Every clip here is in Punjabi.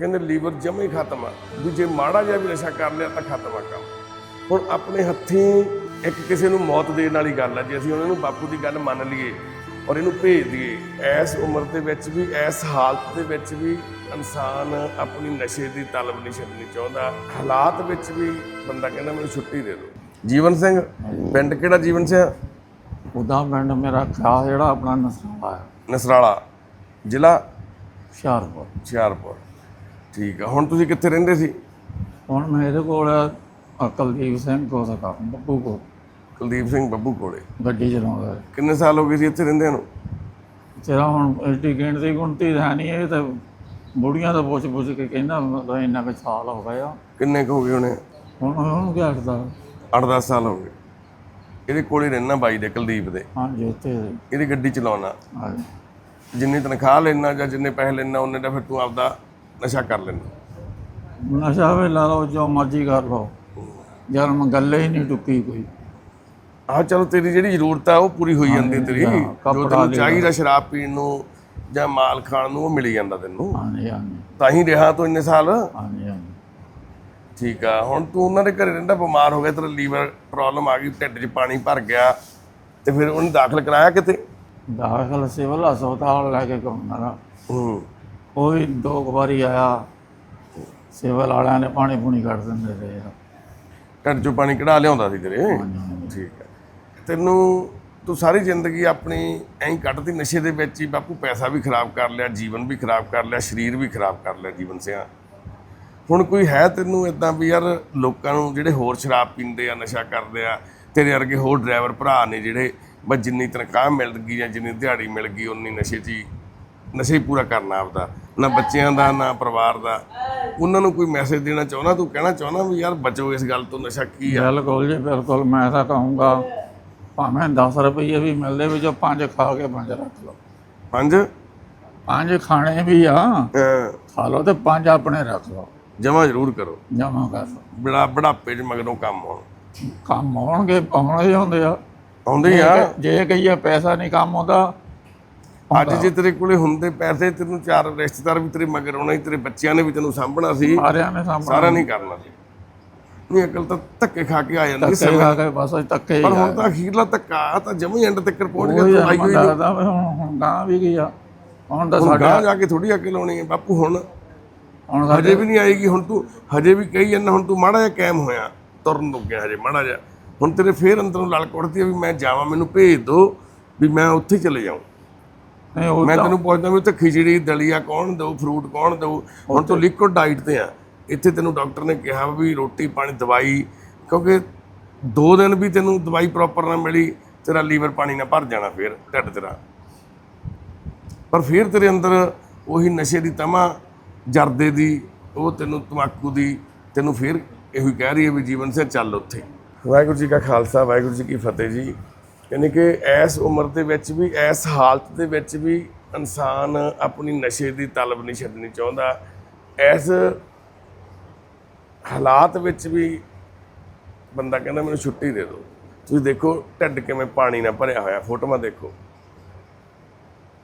ਕਹਿੰਦੇ ਲੀਵਰ ਜਮੇ ਹੀ ਖਤਮ ਆ। ਵੀ ਜੇ ਮਾੜਾ ਜਿਹਾ ਵੀ ਨਸ਼ਾ ਕਰ ਲਿਆ ਤਾਂ ਖਤਮ ਆ ਕੰਮ। ਹੁਣ ਆਪਣੇ ਹੱਥੀਂ ਇੱਕ ਕਿਸੇ ਨੂੰ ਮੌਤ ਦੇਣ ਵਾਲੀ ਗੱਲ ਆ ਜੇ ਅਸੀਂ ਉਹਨਾਂ ਨੂੰ ਬਾਪੂ ਦੀ ਗੱਲ ਮੰਨ ਲਈਏ ਔਰ ਇਹਨੂੰ ਭੇਜ ਦਈਏ ਐਸ ਉਮਰ ਦੇ ਵਿੱਚ ਵੀ ਐਸ ਹਾਲਤ ਦੇ ਵਿੱਚ ਵੀ ਇਨਸਾਨ ਆਪਣੀ ਨਸ਼ੇ ਦੀ ਤਲਬ ਨਹੀਂ ਛੱਡਣੀ ਚਾਹੁੰਦਾ। ਹਾਲਾਤ ਵਿੱਚ ਵੀ ਬੰਦਾ ਕਹਿੰਦਾ ਮੈਨੂੰ ਛੁੱਟੀ ਦੇ ਦਿਓ। ਜੀਵਨ ਸਿੰਘ ਪਿੰਡ ਕਿਹੜਾ ਜੀਵਨ ਸਿੰਘ? ਉਦਾਂ ਪਿੰਡ ਮੇਰਾ ਖਿਆ ਜਿਹੜਾ ਆਪਣਾ ਨਸਲਾ ਹੈ ਨਸਰਾਲਾ ਜ਼ਿਲ੍ਹਾ? ਹੁਸ਼ਿਆਰਪੁਰ। ਹੁਸ਼ਿਆਰਪੁਰ। ਠੀਕ ਆ ਹੁਣ ਤੁਸੀਂ ਕਿੱਥੇ ਰਹਿੰਦੇ ਸੀ? ਹੁਣ ਮੇਰੇ ਕੋਲ ਅਕਲਦੀਪ ਸਿੰਘ ਕੋਲ ਦਾ ਕੰਮ ਬੱਬੂ ਕੋ ਕੁਲਦੀਪ ਸਿੰਘ ਬੱਬੂ ਕੋਲੇ। ਗੱਡੀ ਚਲਾਉਂਦਾ। ਹੈ। ਕਿੰਨੇ ਸਾਲ ਹੋ ਗਏ ਸੀ ਇੱਥੇ ਰਹਿੰਦਿਆਂ ਨੂੰ? ਤੇਰਾ ਹੁਣ ਐਡੀ ਗਿਣਤੀ ਗੁਣਤੀ ਹੈ ਨਹੀਂ ਇਹ ਤਾਂ ਬੁੜੀਆਂ ਦਾ ਪੁੱਛ ਪੁੱਛ ਕੇ ਕਹਿੰਦਾ ਮਤਲਬ ਇੰਨਾ ਕੁ ਸਾਲ ਹੋ ਗਿਆ। ਕਿੰਨੇ ਕੁ ਹੋ ਗਏ ਹੁਣੇ? ਹੁਣ ਉਹਨੂੰ ਕੀ ਆਖਦਾ 8-10 ਸਾਲ ਹੋ ਗਏ। ਇਹਦੇ ਕੋਲੇ ਰਹਿਣਾ ਬਾਈ ਦੇ ਕੁਲਦੀਪ ਦੇ। ਹਾਂਜੀ ਉੱਥੇ ਇਹਦੀ ਗੱਡੀ ਚਲਾਉਣਾ। ਹਾਂ ਜਿੰਨੀ ਤਨਖਾਹ ਲੈਣਾ ਜਾਂ ਜਿੰਨੇ ਪੈਸੇ ਲੈਣਾ ਉਹਨੇ ਦਾ ਫਿਰ ਤੂੰ ਆਪਦਾ ਨਸ਼ਾ ਕਰ ਲੈਂਦਾ ਨਸ਼ਾ ਵੇ ਲਾ ਲਓ ਜੋ ਮਰਜ਼ੀ ਕਰ ਲਓ। ਯਾਰ ਮੈਂ ਗੱਲੇ ਹੀ ਨਹੀਂ ਟੁੱਕੀ ਕੋਈ। ਆਹ ਚਲੋ ਤੇਰੀ ਜਿਹੜੀ ਜ਼ਰੂਰਤ ਆ ਉਹ ਪੂਰੀ ਹੋਈ ਜਾਂਦੀ ਤੇਰੀ। ਹਾਂ, ਜੋ ਕੱਪੜਾ ਤੈਨੂੰ ਚਾਹੀਦਾ ਸ਼ਰਾਬ ਪੀਣ ਨੂੰ ਜਾਂ ਮਾਲ ਖਾਣ ਨੂੰ ਉਹ ਮਿਲ ਜਾਂਦਾ ਤੈਨੂੰ। ਹਾਂਜੀ ਹਾਂਜੀ। ਤਾਂ ਹੀ ਰਿਹਾ ਤੂੰ ਇੰਨੇ ਸਾਲ। ਹਾਂਜੀ ਹਾਂਜੀ। ਠੀਕ ਆ ਹੁਣ ਤੂੰ ਉਹਨਾਂ ਦੇ ਘਰੇ ਰਹਿੰਦਾ ਬਿਮਾਰ ਹੋ ਗਿਆ ਤੇਰਾ ਲੀਵਰ ਪ੍ਰੋਬਲਮ ਆ ਗਈ ਢਿੱਡ 'ਚ ਪਾਣੀ ਭਰ ਗਿਆ ਤੇ ਫਿਰ ਉਹਨੂੰ ਦਾਖਲ ਕਰਾਇਆ ਕਿਤੇ? ਦਾਖਲ ਸਿਵਲ ਹਸਪਤਾਲ ਲੈ ਕੇ ਘੁੰਮਣਾ। ਹੂੰ। ਵੀ ਦੋ ਕੁ ਵਾਰੀ ਆਇਆ ਸਿਵਲ ਵਾਲਿਆਂ ਨੇ ਪਾਣੀ ਪੂਣੀ ਕੱਢ ਦਿੰਦੇ ਰਹੇ ਆ। ਢਿੱਡ 'ਚੋਂ ਪਾਣੀ ਕਢਾ ਲਿਆਉਂਦਾ ਸੀ ਤੇਰੇ। ਠੀਕ ਹੈ। ਤੈਨੂੰ ਤੂੰ ਸਾਰੀ ਜ਼ਿੰਦਗੀ ਆਪਣੀ ਐਂ ਕੱਢਦੀ ਨਸ਼ੇ ਦੇ ਵਿੱਚ ਹੀ ਬਾਪੂ ਪੈਸਾ ਵੀ ਖਰਾਬ ਕਰ ਲਿਆ ਜੀਵਨ ਵੀ ਖਰਾਬ ਕਰ ਲਿਆ ਸਰੀਰ ਵੀ ਖਰਾਬ ਕਰ ਲਿਆ ਜੀਵਨ ਸਿਆ। ਹੁਣ ਕੋਈ ਹੈ ਤੈਨੂੰ ਇਦਾਂ ਵੀ ਯਾਰ ਲੋਕਾਂ ਨੂੰ ਜਿਹੜੇ ਹੋਰ ਸ਼ਰਾਬ ਪੀਂਦੇ ਆ ਨਸ਼ਾ ਕਰਦੇ ਆ ਤੇਰੇ ਵਰਗੇ ਹੋਰ ਡਰਾਈਵਰ ਭਰਾ ਨੇ ਜਿਹੜੇ ਬਸ ਜਿੰਨੀ ਤਨਖਾਹ ਮਿਲ ਗਈ ਜਾਂ ਜਿੰਨੀ ਦਿਹਾੜੀ ਮਿਲ ਗਈ ਉਨੀ ਨਸ਼ੇ 'ਚ ਹੀ ਨਸ਼ਾ ਹੀ ਪੂਰਾ ਕਰਨਾ ਆਪਦਾ। ਨਾ ਬੱਚਿਆਂ ਦਾ ਨਾ ਪਰਿਵਾਰ ਦਾ। ਉਹਨਾਂ ਨੂੰ ਕੋਈ ਮੈਸੇਜ ਦੇਣਾ ਚਾਹੁੰਦਾ? ਤੂੰ ਕਹਿਣਾ ਚਾਹੁੰਦਾ ਵੀ ਯਾਰ ਬਚੋ ਇਸ ਗੱਲ ਤੋਂ ਨਸ਼ਾ ਕੀ ਆ? ਬਿਲਕੁਲ ਜੀ ਬਿਲਕੁਲ। ਮੈਂ ਤਾਂ ਕਹੂੰਗਾ ਭਾਵੇਂ 10 ਰੁਪਏ ਵੀ ਮਿਲਦੇ ਵੀ ਜੋ ਪੰਜ ਖਾ ਕੇ ਪੰਜ ਰੱਖ ਲਓ। ਪੰਜ? ਪੰਜ ਖਾਣੇ ਵੀ ਆ ਖਾ ਲਓ ਤੇ ਪੰਜ ਆਪਣੇ ਰੱਖ ਲਓ। ਜਮਾ ਜ਼ਰੂਰ ਕਰੋ। ਜਮਾ ਕਰ ਬੜਾ ਬੁਢਾਪੇ 'ਚ ਮਗਰੋਂ ਕੰਮ ਆਉਣ। ਕੰਮ ਆਉਣਗੇ ਆਉਣੇ ਹੁੰਦੇ ਆ। ਆਉਂਦੇ ਆ। ਜੇ ਕਹੀਏ ਪੈਸਾ ਨਹੀਂ ਕੰਮ ਆਉਂਦਾ ਅੱਜ ਜੇ ਤੇਰੇ ਕੋਲੇ ਹੁੰਦੇ ਪੈਸੇ ਤੈਨੂੰ ਚਾਰ ਰਿਸ਼ਤੇਦਾਰ ਵੀ ਤੇਰੇ ਮਗਰ ਆਉਣਾ ਸੀ ਤੇਰੇ ਬੱਚਿਆਂ ਨੇ ਵੀ ਤੈਨੂੰ ਸਾਂਭਣਾ ਸੀ। ਸਾਰਿਆਂ ਨੇ ਸਾਹਮਣੇ ਸਾਰਾ ਨਹੀਂ ਕਰਨਾ ਸੀ। ਨਹੀਂ ਅਕਲ ਤਾਂ ਧੱਕੇ ਖਾ ਕੇ ਆ ਜਾਂਦੀ ਸੀ। ਧੱਕੇ ਖਾ ਕੇ ਬਸ ਧੱਕੇ ਹੀ ਪਰ ਹੁਣ ਤਾਂ ਅਖੀਰਲਾ ਧੱਕਾ ਤਾਂ ਜਮੀ ਐਂਡ ਤੱਕ ਪਹੁੰਚ ਗਿਆ ਤੂੰ ਆਈ ਹੋਈ ਹੁਣ ਗਾਂ ਵੀ ਗਿਆ ਹੁਣ ਤਾਂ ਸਾਡਾ ਗਾਂ ਜਾ ਕੇ ਥੋੜੀ ਅਕਲ ਲਾਉਣੀ ਹੈ ਬਾਪੂ ਹੁਣ ਹੁਣ ਹਜੇ ਵੀ ਨਹੀਂ ਆਏਗੀ ਹੁਣ ਤੂੰ ਹਜੇ ਵੀ ਕਹੀ ਜਾਂਦਾ ਹੁਣ ਤੂੰ ਮਾੜਾ ਜਿਹਾ ਕਾਇਮ ਹੋਇਆ। ਤੁਰਨ ਲੱਗਿਆ ਹਜੇ ਮਾੜਾ ਜਿਹਾ। ਹੁਣ ਤੇਰੇ ਫੇਰ ਅੰਦਰੋਂ ਲਲਕ ਉੱਠਦੀ ਹੈ ਵੀ ਮੈਂ ਜਾਵਾਂ ਮੈਨੂੰ ਭੇਜ ਦਿਓ ਵੀ ਮੈਂ ਉੱਥੇ ਚਲੇ ਜਾਵਾਂ ਨਹੀਂ ਉਹ ਮੈਂ ਤੈਨੂੰ ਪੁੱਛਦਾ ਵੀ ਉੱਥੇ ਖਿਚੜੀ ਦਲੀਆ ਕੌਣ ਦਊ ਫਰੂਟ ਕੌਣ ਦਊ? ਹੁਣ ਤੂੰ ਲਿਕੁਇਡ ਡਾਈਟ ਤੇ ਆ। ਇੱਥੇ ਤੈਨੂੰ ਡਾਕਟਰ ਨੇ ਕਿਹਾ ਵੀ ਰੋਟੀ ਪਾਣੀ ਦਵਾਈ ਕਿਉਂਕਿ ਦੋ ਦਿਨ ਵੀ ਤੈਨੂੰ ਦਵਾਈ ਪ੍ਰੋਪਰ ਨਾ ਮਿਲੀ ਤੇਰਾ ਲੀਵਰ ਪਾਣੀ ਨਾਲ ਭਰ ਜਾਣਾ ਫੇਰ ਢਿੱਡ ਤੇਰਾ। ਪਰ ਫਿਰ ਤੇਰੇ ਅੰਦਰ ਉਹੀ ਨਸ਼ੇ ਦੀ ਤਮਾ ਜਰਦੇ ਦੀ ਉਹ ਤੈਨੂੰ ਤਮਾਕੂ ਦੀ ਤੈਨੂੰ ਫਿਰ ਇਹੋ ਹੀ ਕਹਿ ਰਹੀ ਹੈ ਵੀ ਜੀਵਨ ਸੇ ਚੱਲ ਉੱਥੇ। ਵਾਹਿਗੁਰੂ ਜੀ ਕਾ ਖਾਲਸਾ ਵਾਹਿਗੁਰੂ ਜੀ ਕੀ ਫਤਿਹ ਜੀ। ਯਾਨੀ ਕਿ ਇਸ ਉਮਰ ਦੇ ਵਿੱਚ ਵੀ, ਇਸ ਹਾਲਤ ਦੇ ਵਿੱਚ ਵੀ ਇਨਸਾਨ ਆਪਣੀ ਨਸ਼ੇ ਦੀ ਤਲਬ ਨਹੀਂ ਛੱਡਣੀ ਚਾਹੁੰਦਾ। ਇਸ ਹਾਲਾਤ ਵਿੱਚ ਵੀ ਬੰਦਾ ਕਹਿੰਦਾ, ਮੈਨੂੰ ਛੁੱਟੀ ਦੇ ਦਿਓ। ਤੁਸੀਂ ਦੇਖੋ, ਢਿੱਡ ਕਿਵੇਂ ਪਾਣੀ ਨਾਲ ਭਰਿਆ ਹੋਇਆ, ਫੋਟੋਆਂ ਦੇਖੋ।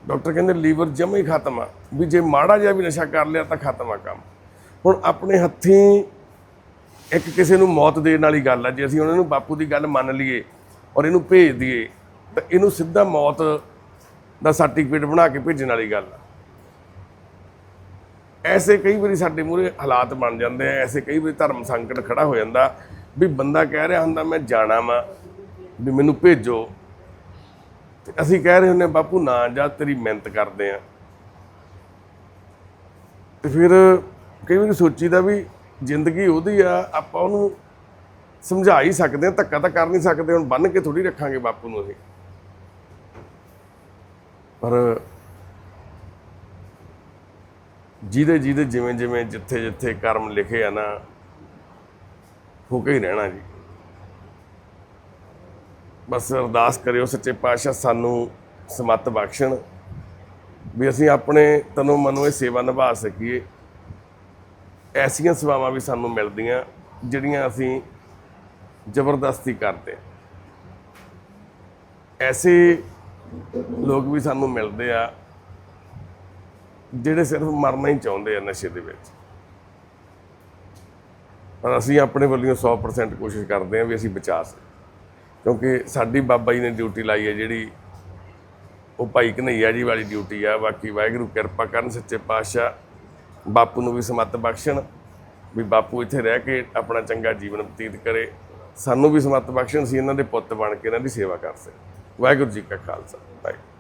ਡਾਕਟਰ ਕਹਿੰਦੇ, ਲੀਵਰ ਜਮੇ ਹੀ ਖਤਮ ਆ। ਵੀ ਜੇ ਮਾੜਾ ਜਿਹਾ ਵੀ ਨਸ਼ਾ ਕਰ ਲਿਆ ਤਾਂ ਖਤਮ ਆ ਕੰਮ। ਹੁਣ ਆਪਣੇ ਹੱਥੀਂ ਇੱਕ ਕਿਸੇ ਨੂੰ ਮੌਤ ਦੇਣ ਵਾਲੀ ਗੱਲ ਆ। ਜੇ ਅਸੀਂ ਉਹਨਾਂ ਨੂੰ ਬਾਪੂ ਦੀ ਗੱਲ ਮੰਨ ਲਈਏ ਔਰ ਇਹਨੂੰ ਭੇਜ ਦਈਏ, ਤਾਂ ਇਹਨੂੰ ਸਿੱਧਾ ਮੌਤ ਦਾ ਸਰਟੀਫਿਕੇਟ ਬਣਾ ਕੇ ਭੇਜਣ ਵਾਲੀ ਗੱਲ ਆ। ਐਸੇ ਕਈ ਵਾਰੀ ਸਾਡੇ ਮੂਹਰੇ ਹਾਲਾਤ ਬਣ ਜਾਂਦੇ ਆ, ਐਸੇ ਕਈ ਵਾਰੀ ਧਰਮ ਸੰਕਟ ਖੜਾ ਹੋ ਜਾਂਦਾ ਵੀ ਬੰਦਾ ਕਹਿ ਰਿਹਾ ਹੁੰਦਾ, ਮੈਂ ਜਾਣਾ ਵਾਂ, ਵੀ ਮੈਨੂੰ ਭੇਜੋ। ਤੇ ਅਸੀਂ ਕਹਿ ਰਹੇ ਹੁੰਨੇ ਬਾਪੂ, ਨਾ ਜਾ, ਤੇਰੀ ਮਿਹਨਤ ਕਰਦੇ ਆ। ਤੇ ਫਿਰ ਕਈ ਵਾਰੀ ਸੋਚੀਦਾ ਵੀ ਜ਼ਿੰਦਗੀ ਉਹਦੀ ਆ, ਆਪਾਂ ਉਹਨੂੰ ਸਮਝਾ ਹੀ ਸਕਦੇ ਆ, ਧੱਕਾ ਤਾਂ ਕਰ ਨਹੀਂ ਸਕਦੇ, ਹੁਣ ਬੰਨ ਕੇ ਥੋੜੀ ਰੱਖਾਂਗੇ ਬਾਪੂ ਨੂੰ ਅਸੀਂ ਪਰ ਜਿਹਦੇ ਜਿਹਦੇ ਜਿਵੇਂ ਜਿਵੇਂ ਜਿੱਥੇ ਜਿੱਥੇ ਕਰਮ ਲਿਖੇ ਆ ਨਾ ਹੋ ਕੇ ਹੀ ਰਹਿਣਾ ਜੀ। ਬਸ ਅਰਦਾਸ ਕਰਿਓ ਸੱਚੇ ਪਾਤਸ਼ਾਹ, ਸਾਨੂੰ ਸਮਤ ਬਖਸ਼ਣ ਵੀ ਅਸੀਂ ਆਪਣੇ ਤਨੋਂ ਮਨੋਂ ਇਹ ਸੇਵਾ ਨਿਭਾ ਸਕੀਏ। ਐਸੀਆਂ ਸੇਵਾਵਾਂ ਵੀ ਸਾਨੂੰ ਮਿਲਦੀਆਂ, ਜਿਹੜੀਆਂ ਅਸੀਂ ਜ਼ਬਰਦਸਤੀ ਕਰਦੇ ਐਸੇ ਲੋਕ ਵੀ ਸਾਨੂੰ ਮਿਲਦੇ ਆ, ਜਿਹੜੇ ਸਿਰਫ ਮਰਨਾ ਹੀ ਚਾਹੁੰਦੇ ਆ ਨਸ਼ੇ ਦੇ ਵਿੱਚ। ਪਰ ਅਸੀਂ ਆਪਣੇ ਵੱਲੋਂ 100% ਕੋਸ਼ਿਸ਼ ਕਰਦੇ ਹਾਂ ਵੀ ਅਸੀਂ ਬਚਾ ਸਕੀਏ। ਕਿਉਂਕਿ ਸਾਡੀ ਬਾਬਾ ਜੀ ਨੇ ਡਿਊਟੀ ਲਾਈ ਹੈ ਜਿਹੜੀ ਉਹ ਭਾਈ ਕਨਈਆ ਜੀ ਵਾਲੀ ਡਿਊਟੀ ਆ। ਬਾਕੀ ਵਾਹਿਗੁਰੂ ਕਿਰਪਾ ਕਰਨ, ਸੱਚੇ ਪਾਤਸ਼ਾਹ ਬਾਪੂ ਨੂੰ ਵੀ ਸਮੱਤ ਬਖਸ਼ਣ, ਵੀ ਬਾਪੂ ਇੱਥੇ ਰਹਿ ਕੇ ਆਪਣਾ ਚੰਗਾ ਜੀਵਨ ਬਤੀਤ ਕਰੇ। ਸਾਨੂੰ ਵੀ ਸਮੱਤ ਬਖਸ਼ਣ ਸੀ ਇਹਨਾਂ ਦੇ ਪੁੱਤ ਬਣ ਕੇ ਇਹਨਾਂ ਦੀ ਸੇਵਾ ਕਰ ਸਕੇ ਵਾਹਿਗੁਰੂ ਜੀ ਕਾ ਖਾਲਸਾ। ਵਾਹਿਗੁਰੂ